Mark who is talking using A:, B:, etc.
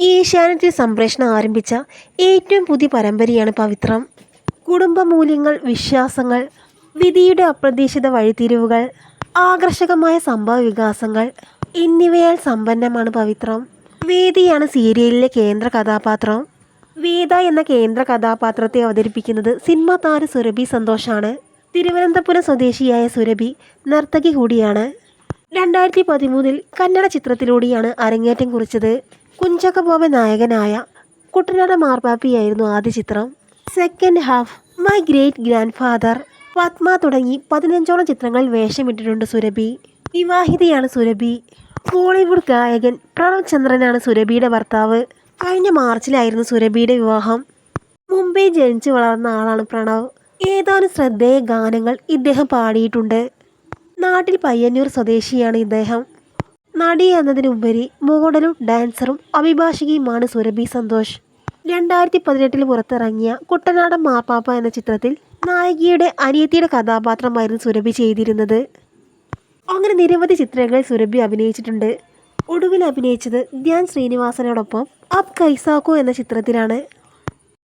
A: ഏഷ്യാനെറ്റിൽ സംപ്രേഷണം ആരംഭിച്ച ഏറ്റവും പുതിയ പരമ്പരയാണ് പവിത്രം. കുടുംബ മൂല്യങ്ങൾ വിശ്വാസങ്ങൾ വിധിയുടെ അപ്രതീക്ഷിത വഴിത്തിരിവുകൾ ആകർഷകമായ സംഭവ വികാസങ്ങൾ എന്നിവയാൽ സമ്പന്നമാണ് പവിത്രം. വേദിയാണ് സീരിയലിലെ കേന്ദ്ര കഥാപാത്രം. വേദ എന്ന കേന്ദ്ര കഥാപാത്രത്തെ അവതരിപ്പിക്കുന്നത് സിനിമാ താര സുരഭി സന്തോഷാണ്. തിരുവനന്തപുരം സ്വദേശിയായ സുരഭി നർത്തകി കൂടിയാണ്. രണ്ടായിരത്തി പതിമൂന്നിൽ കന്നഡ ചിത്രത്തിലൂടെയാണ് അരങ്ങേറ്റം കുറിച്ചത്. കുഞ്ചക ബോബൻ നായകനായ കുട്ടനാട മാർപ്പാപ്പിയായിരുന്നു ആദ്യ ചിത്രം. Second half my great grandfather Padma തുടങ്ങി പതിനഞ്ചോളം ചിത്രങ്ങളിൽ വേഷമിട്ടിട്ടുണ്ട് സുരഭി. വിവാഹിതയാണ് സുരഭി. ബോളിവുഡ് ഗായകൻ പ്രണവ് ചന്ദ്രനാണ് സുരഭിയുടെ ഭർത്താവ്. കഴിഞ്ഞ മാർച്ചിലായിരുന്നു സുരഭിയുടെ വിവാഹം. മുംബൈ ജനിച്ചു വളർന്ന ആളാണ് പ്രണവ്. ഏതാനും ശ്രദ്ധേയ ഗാനങ്ങൾ ഇദ്ദേഹം പാടിയിട്ടുണ്ട്. നാട്ടിൽ പയ്യന്നൂർ സ്വദേശിയാണ് ഇദ്ദേഹം. നടി എന്നതിനുപരി മോഡലും ഡാൻസറും അഭിഭാഷകയുമാണ് സുരഭി സന്തോഷ്. രണ്ടായിരത്തി പതിനെട്ടിൽ പുറത്തിറങ്ങിയ കുട്ടനാടൻ മാർപ്പാപ്പ എന്ന ചിത്രത്തിൽ നായികയുടെ അനിയത്തിയുടെ കഥാപാത്രമായിരുന്നു സുരഭി ചെയ്തിരുന്നത്. അങ്ങനെ നിരവധി ചിത്രങ്ങളിൽ സുരഭി അഭിനയിച്ചിട്ടുണ്ട്. ഒടുവിൽ അഭിനയിച്ചത് ധ്യാൻ ശ്രീനിവാസനോടൊപ്പം അബ് കൈസാക്കോ എന്ന ചിത്രത്തിലാണ്.